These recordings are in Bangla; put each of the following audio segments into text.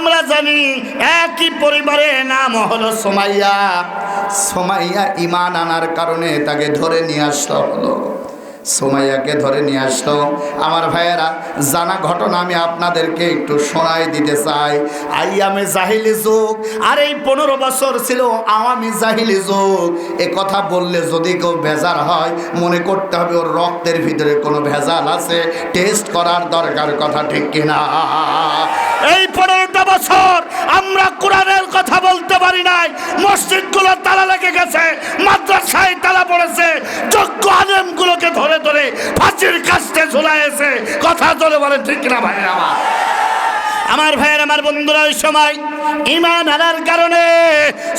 আমরা জানি একই পরিবারের নাম হলো সোমাইয়া। সোমাইয়া ইমান আনার কারণে তাকে ধরে নিয়ে আসতে হলো। সোমাইয়াকে ধরে নিয়ে আসলো। আমার ভাইয়েরা, জানা ঘটনা আমি আপনাদেরকে একটু শোনাই দিতে চাই। আইয়ামে জাহিলি যুগ, আর এই পনেরো বছর ছিল আওয়ামী জাহিলি যুগ। এ কথা বললে যদি কেউ ভেজাল হয়, মনে করতে হবে ওর রক্তের ভিতরে কোনো ভেজাল আছে। টেস্ট করার দরকার কথা ঠিক কিনা? এই পনেরোটা বছর আমরা কোরআনের কথা বলতে পারি নাই। মসজিদগুলো তালা লেগে গেছে, মাদ্রাসায় তালা পড়েছে যোগ্য আলেমগুলোকে ধরে ধরে ফাঁসির কাছে ঝুলাইছে। কথা ধরে বলে, ঠিক না ভাই আমার। আমার ভাইয়ের, আমার বন্ধুরা, ওই সময় ইমান আনার কারণে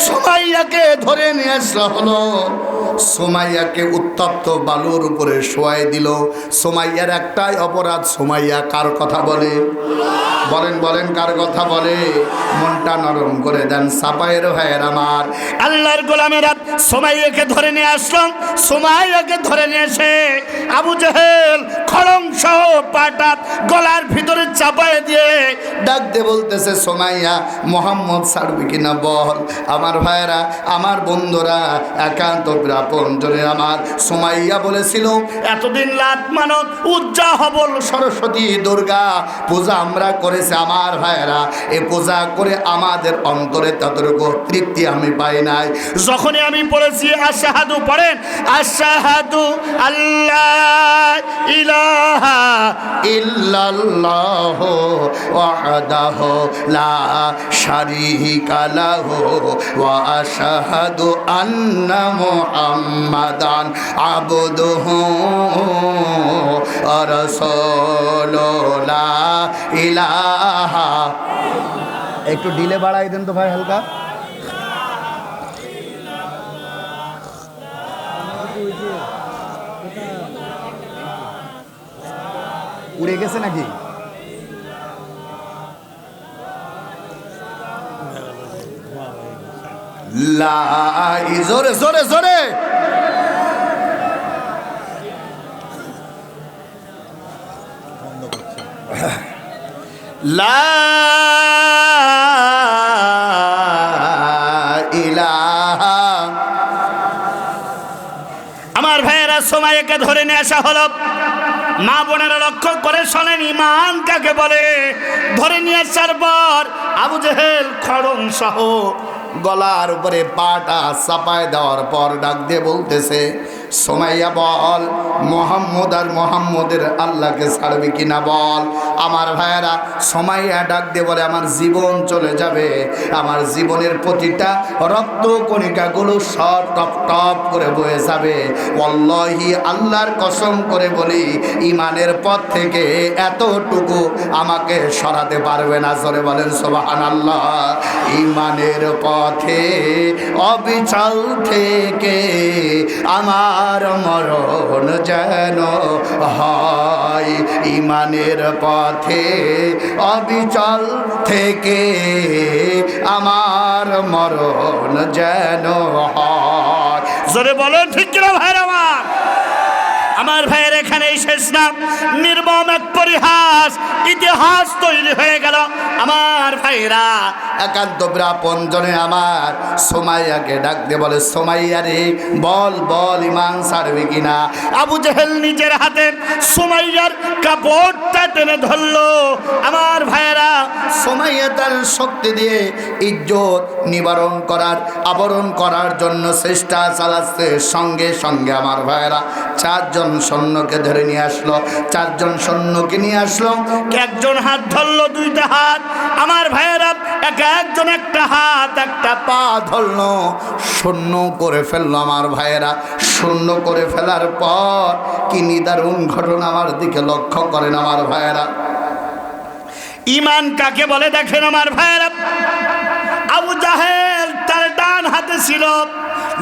সোমাইয়াকে ধরে নিয়ে আসা হলো। সোমাইয়াকে উত্তপ্ত বালুর উপরে শোয়াই দিল। সোমাইয়ার একটাই অপরাধ, সোমাইয়া কার কথা বলে? বলেন বলেন, কার কথা বলে? মনটা নরম করে দেন সাপায়ের ভাইয়ের আমার। আল্লাহর গোলামেরা সোমাইয়াকে ধরে নিয়ে আসলাম, সোমাইয়াকে ধরে নিয়ে এসে আবু জাহেল খড়ং সহ পাটা গলার ভিতরে চাপায় দিয়ে ডাক দিয়ে বলতেছে, সোমাইয়া, মোহাম্মদ ছাড়বি কিনা বল? আমার ভাইয়েরা, আমার বন্ধুরা, একান্ত প্রাপন জনের আমার সোমাইয়া বলেছিল, এতদিন লাত মানত, উজ্জা হবল সরস্বতী দুর্গা, পূজা আমরা করেছি আমার ভাইয়েরা, এ পূজা করে আমাদের অন্তরে ততটুকু তৃপ্তি আমি পাই নাই। যখনই আমি পড়েছি, আশাহাদু পড়েন, আশাহাদু আল্লাহ ইল্লাল্লাহ ওয়াহদাহ লা শারীকা লাহু ওয়া আশহাদু আন্না মুহাম্মাদান আবদুহু ওয়া লা ইলাহা একটু ডিলে বাড়াই দেন তো ভাই হালকা। উড়ে গেছে নাকি? জোরে জোরে জোরে। লা আমার ভাইয়েরা সময়কে ধরে নিয়ে আসা হলো। মা বোনেরা লক্ষ্য করে শোনেন ইমান কাকে বলে? ধরে নিয়ে আসার পর আবু জেহেল খড়ং সহ গলার উপরে পাটা চাপায় দেওয়ার পর ডাক দিয়ে বলতেছে সোমাইয়া বল, মোহাম্মদ আর মোহাম্মদের আল্লাহকে ছাড়বি কিনা বল। আমার ভাইয়েরা, সোমাইয়া ডাক দিয়ে বলে, আমার জীবন চলে যাবে। আমার জীবনের প্রতিটা রক্ত কণিকাগুলো সব টপ টপ করে বয়ে যাবে। অল্লহি আল্লাহর কসম করে বলি, ইমানের পথ থেকে এতটুকু আমাকে সরাতে পারবে না। জোরে বলেন সোবাহান আল্লাহ ইমানের পথে অবিচল থেকে আমার মরণ যেন হয় ইমানের পথে, অবিচল থেকে আমার মরণ যেন হয়। বলেন, ঠিক আমার আমার ভাইয়ের এখানেই শেষ না। নির্মম এক পরিহাস, ইতিহাস তৈরি হয়ে গেল। আমার ভাইরা, একান্ত ব্রাপঞ্জনে আমার সোমাইয়াকে ডাক দিয়ে বলে, সোমাইয়া রে, বল বল, ইমান ছাড়বে কিনা? আবু জেহেল নিজের হাতে সুমাইয়ার কাপড়টা টেনে ধরলো। আমার ভাইয়েরা, সোমাইয়া তার শক্তি দিয়ে ইজ্জত নিবারণ করার, আবরণ করার জন্য চেষ্টা চালাচ্ছে। সঙ্গে সঙ্গে আমার ভাইয়েরা, চারজন সৈন্যকে ধরে নিয়ে আসলো। চারজন সৈন্যকে নিয়ে আসলো। একজন হাত ধরলো, দুইটা হাত। আমার ভাইয়েরা, এক একজন একটা হাত, একটা পা ধরলো, শূন্য করে ফেলল আমার ভাইয়েরা। শূন্য করে ফেলার পর কি নিদারুণ ঘটনা আমার দিকে লক্ষ্য করেন আমার ভাইয়েরা। ইমান কাকে বলে দেখেন আমার ভাইয়েরা? আবু জাহেল তার ডান হাতে ছিল,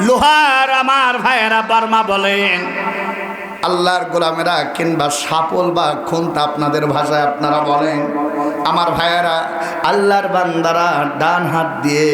লোহার, আমার ভাইয়েরা বর্মা বলেন। আল্লাহর গোলামেরা কিংবা সাপল বা খুনটা আপনাদের ভাষায় আপনারা বলেন। আমার ভাইয়ারা আল্লাহর বান্দারা ডান হাত দিয়ে